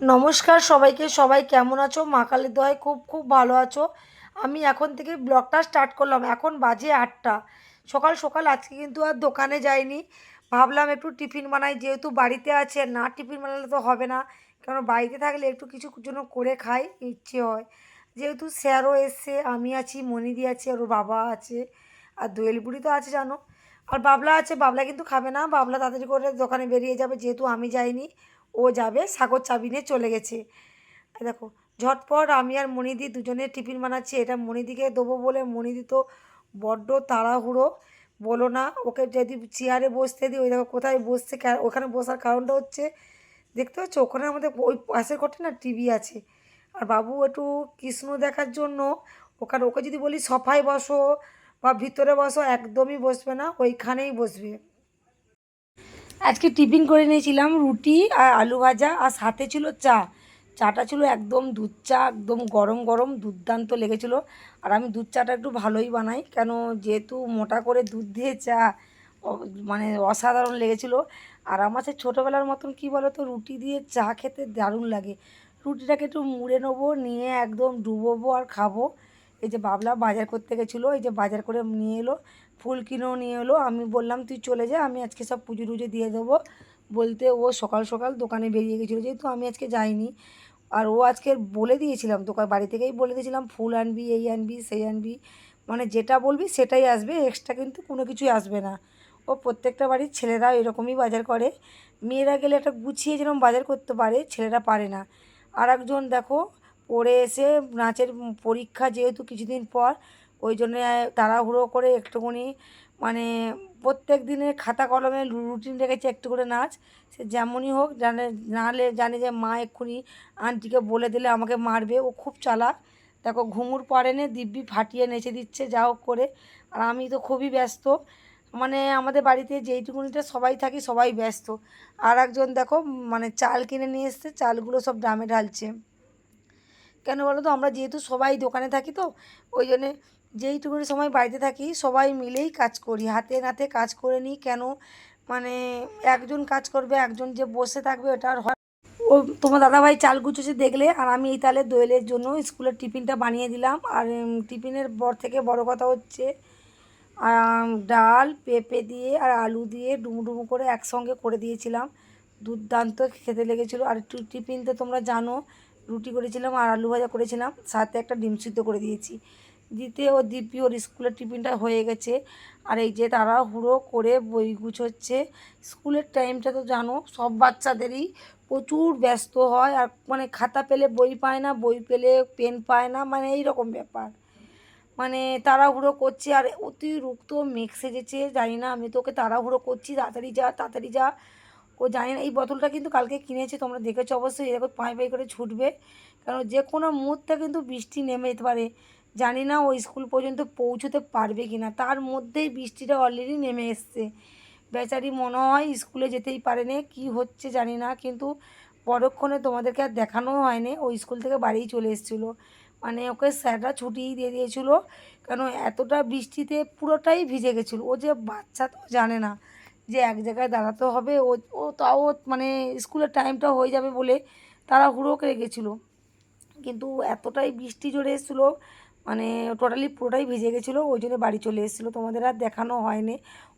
নমস্কার সবাইকে, সবাই কেমন আছো? মা কালীর দোয়ায় খুব খুব ভালো আছো। আমি এখন থেকে ব্লগটা স্টার্ট করলাম, এখন বাজে আটটা। সকাল সকাল আজকে কিন্তু আর দোকানে যাইনি। ভাবলাম একটু টিফিন বানাই, যেহেতু বাড়িতে আছে, না টিফিন বানালে তো হবে না। কারণ বাড়িতে থাকলে একটু কিছু জন্য করে খাই, ইচ্ছে হয়। যেহেতু স্যারও এসছে, আমি আছি, মনিদি আছে, ওর বাবা আছে, আর দোয়েল বুড়ি তো আছে, জানো? আর বাবলা আছে, বাবলা কিন্তু খাবে না। বাবলা তাড়াতাড়ি করে দোকানে বেরিয়ে যাবে, যেহেতু আমি যাইনি। ও যাবে, সাগর চাবি নিয়ে চলে গেছে। দেখো, ঝটপট আমি আর মনিদি দুজনে টিফিন বানাচ্ছি, এটা মনিদিকে দেবো বলে মনিদি তো বড্ড তাড়াহুড়ো, বলো না, ওকে যদি চেয়ারে বসতে দিই, ওই দেখো কোথায় বসছে ওখানে বসার কারণটা হচ্ছে, দেখতে পাচ্ছ? ওখানে আমাদের ওই পাশের ঘরটা না টিভি আছে। আর বাবু একটু কৃষ্ণ দেখার জন্য, ওখানে ওকে যদি বলি, সফায় বসো বা ভিতরে বসো, একদমই বসবে না, ওইখানেই বসবে। আজকে টিফিন করে নিয়েছিলাম রুটি আর আলু ভাজা, আর সাথে ছিল চা। চাটা ছিল একদম দুধ চা, একদম গরম গরম দুর্দান্ত লেগেছিলো। আর আমি দুধ চাটা একটু ভালোই বানাই, কেন যেহেতু মোটা করে দুধ দিয়ে চা মানে অসাধারণ লেগেছিলো। আর আমার সে ছোটোবেলার মতন কী বলো তো রুটি দিয়ে চা খেতে দারুণ লাগে। রুটিটাকে একটু মুড়ে নেব, নিয়ে একদম ডুবোবো আর খাব। এই যে বাবলা বাজার করতে গেছিল, এই যে বাজার করে নিয়ে এলো। ফুল কিনেও নিয়ে এলো। আমি বললাম, তুই চলে যা, আমি আজকে সব পুজো টুজো দিয়ে দেবো। বলতে ও সকাল সকাল দোকানে বেরিয়ে গেছিল। যেহেতু আমি আজকে যাইনি, আর ও আজকে বলে দিয়েছিলাম দোকান বাড়ি থেকেই বলে দিয়েছিলাম, ফুল আনবি, এই আনবি, সেই আনবি। মানে যেটা বলবি সেটাই আসবে এক্সট্রা কিন্তু কোনো কিছুই আসবে না। ও প্রত্যেকটা বাড়ির ছেলেরা এরকমই বাজার করে। মেয়েরা গেলে একটা গুছিয়ে যেরকম বাজার করতে পারে, ছেলেরা পারে না। আর একজন দেখো, পড়ে এসে নাচের পরীক্ষা যেহেতু কিছুদিন পর ওই জন্যে তাড়াহুড়ো করে একটুখানি মানে প্রত্যেক দিনের খাতা কলমে রুটিন রেখেছে একটু করে নাচ। সে যেমনই হোক, জানে নাহলে জানে যে মা এক্ষুনি আন্টিকে বলে দিলে আমাকে মারবে। ও খুব চালাক। দেখো ঘুঙুর পড়েনে দিব্যি ফাটিয়ে নেচে দিচ্ছে, যা হোক করে। আর আমি তো খুবই ব্যস্ত। মানে আমাদের বাড়িতে যেইটুকুনিটা সবাই থাকি, সবাই ব্যস্ত। আর একজন দেখো মানে চাল কিনে নিয়ে এসছে, চালগুলো সব ড্রামে ঢালছে। কেন বলো তো, আমরা যেহেতু সবাই দোকানে থাকি তো, ওই জন্যে যেইটুকুনি সময় বাড়িতে থাকি, সবাই মিলেই কাজ করি। হাতে নাতে কাজ করে নিই কেন? মানে একজন কাজ করবে, একজন যে বসে থাকবে, ওটা আর হয় ও, তোমার দাদাভাই চাল গুছোছে দেখলে, আর আমি এই তাহলে দোয়েলের জন্য স্কুলের টিফিনটা বানিয়ে দিলাম। আর টিফিনের বর থেকে বড় কথা হচ্ছে ডাল, পেঁপে দিয়ে আর আলু দিয়ে ডুমু ডুমু করে একসঙ্গে করে দিয়েছিলাম। দুর্দান্ত খেতে লেগেছিলো। আর একটু টিফিন তো তোমরা জানো, রুটি করেছিলাম আর আলু ভাজা করেছিলাম, সাথে একটা ডিম সিদ্ধ করে দিয়েছি। দিতে ও দিব্যি ওর স্কুলের টিফিনটা হয়ে গেছে। আর এই যে তারা হুড়ো করে বই গুছোচ্ছে। স্কুলের টাইমটা তো জানো, সব বাচ্চাদেরই প্রচুর ব্যস্ত হয়। আর মানে খাতা পেলে বই পায় না, বই পেলে পেন পায় না মানে এই রকম ব্যাপার। মানে তাড়াহুড়ো করছি আর অতিরিক্ত মেঘ সেজেছে, জানি না, আমি তো ওকে তাড়াহুড়ো করছি, তাড়াতাড়ি যা তাড়াতাড়ি যা। ও জানি না, এই বোতলটা কিন্তু কালকে কিনেছে, তোমরা দেখেছ অবশ্যই এরকম পাই পাই করে ছুটবে। কারণ যে কোনো মুহূর্তে কিন্তু বৃষ্টি নেমে যেতে পারে। জানি না ও স্কুল পর্যন্ত পৌঁছতে পারবে কি না তার মধ্যেই বৃষ্টিটা অলরেডি নেমে এসছে। বেচারি মনে হয় স্কুলে যেতেই পারে পারেনি, কী হচ্ছে জানি না, কিন্তু পরক্ষণে তোমাদেরকে আর দেখানো হয়নি। ও স্কুল থেকে বাড়িই চলে এসেছিল। মানে ওকে স্যাররা ছুটিই দিয়ে দিয়েছিল, কেন এতটা বৃষ্টিতে পুরোটাই ভিজে গেছিল। ও যে বাচ্চা তো জানে না যে এক জায়গায় দাঁড়াতে হবে। ও ও তাও মানে স্কুলের টাইমটা হয়ে যাবে বলে তারা হুড়ো করে গেছিল। কিন্তু এতটাই বৃষ্টি জোরে এসেছিল মানে টোটালি পুরোটাই ভিজে গেছিল, ওই জন্য বাড়ি চলে এসেছিল। তোমাদের আর দেখানো হয়নি।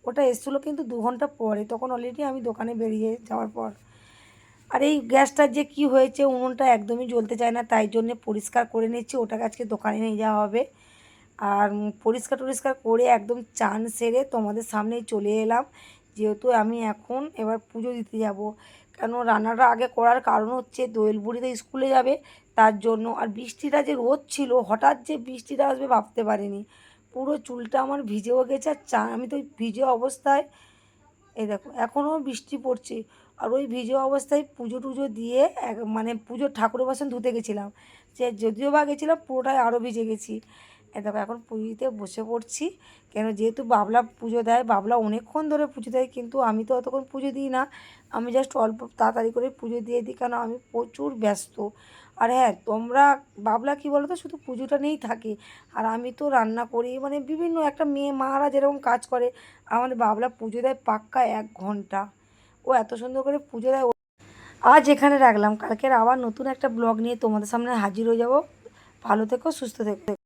ওটা এসেছিল কিন্তু দু ঘণ্টা পরে, তখন অলরেডি আমি দোকানে বেরিয়ে যাওয়ার পর। আর এই গ্যাসটার যে কি হয়েছে, উনুনটা একদমই জ্বলতে চায় না, তাই জন্যে পরিষ্কার করে নিচ্ছি। ওটাকে আজকে দোকানে নিয়ে যাওয়া হবে। আর পরিষ্কার টরিষ্কার করে একদম চান সেরে তোমাদের সামনেই চলে এলাম। যেহেতু আমি এখন এবার পুজো দিতে যাব। কেন রান্নাটা আগে করার কারণ হচ্ছে দোয়েল বুড়ি তো স্কুলে যাবে, তার জন্য। আর বৃষ্টিটা যে রোদ ছিল, হঠাৎ যে বৃষ্টিটা আসবে ভাবতে পারিনি। পুরো চুলটা আমার ভিজেও গেছে, আর চা আমি তো ভিজে অবস্থায়, এই দেখো, এখনও বৃষ্টি পড়ছে। আর ওই ভিজে অবস্থায় পুজো টুজো দিয়ে এক মানে পুজোর ঠাকুরের বাসন ধুতে গেছিলাম। যে যদিও বা গেছিলাম, পুরোটাই আরও ভিজে গেছি। দেখো এখন পুজোতে বসে পড়ছি। কেন যেহেতু বাবলা পুজো দেয়, বাবলা অনেকক্ষণ ধরে পুজো দেয়, কিন্তু আমি তো অতক্ষণ পুজো দিই না। আমি জাস্ট অল্প তাড়াতাড়ি করে পুজো দিয়ে দিই, কেন আমি প্রচুর ব্যস্ত। আর হ্যাঁ তোমরা বাবলা কী বলো তো শুধু পুজোটা নিয়েই থাকে। আর আমি তো রান্না করি মানে বিভিন্ন একটা মেয়ে মারা যেরকম কাজ করে, আমাদের বাবলা পুজো দেয় পাক্কা এক ঘণ্টা। ও এত সুন্দর করে পুজো দেয় আজ এখানে রাখলাম। কালকের আবার নতুন একটা ব্লগ নিয়ে তোমাদের সামনে হাজির হয়ে যাব। ভালো থেকো, সুস্থ থেকো।